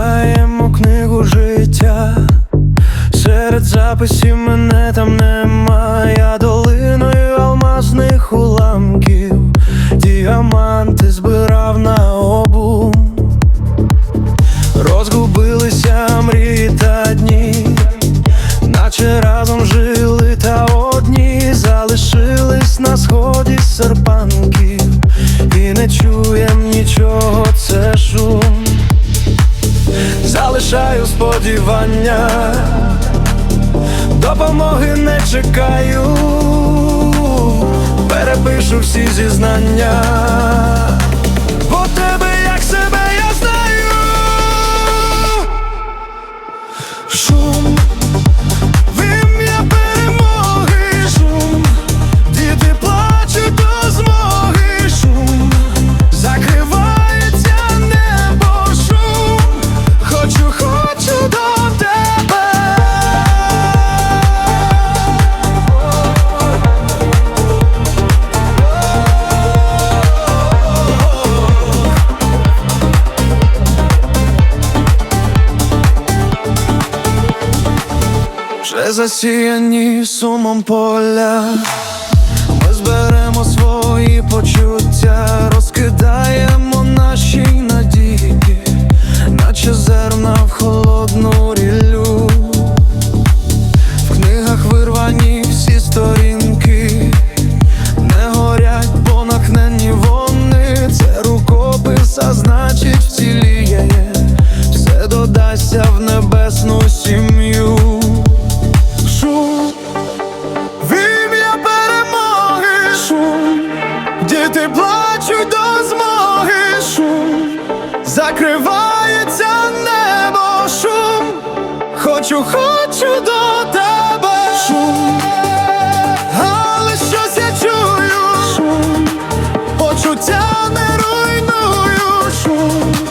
Читаємо книгу життя, серед записів мене там немає, Я долиною алмазних уламків, діаманти збирав на обум. Розгубилися мрії та дні, наче разом жили та одні, залишились на сході серпанків. І не чуєм нічого. Залишаю сподівання, допомоги не чекаю, перепишу всі зізнання. Вже засіяні сумом поля, ми зберемо свої почуття, розкидаємо наші надії, наче зерна в холодну ріллю. В книгах вирвані всі сторінки, не горять, бо нахнені вони. Це рукопис, а значить вціліє, все додасться в небесну сім'ю. Ти плачу до змоги шум, закривається небо шум, хочу, хочу до тебе. Шум, але щось я чую. Шум, почуття не руйную. Шум.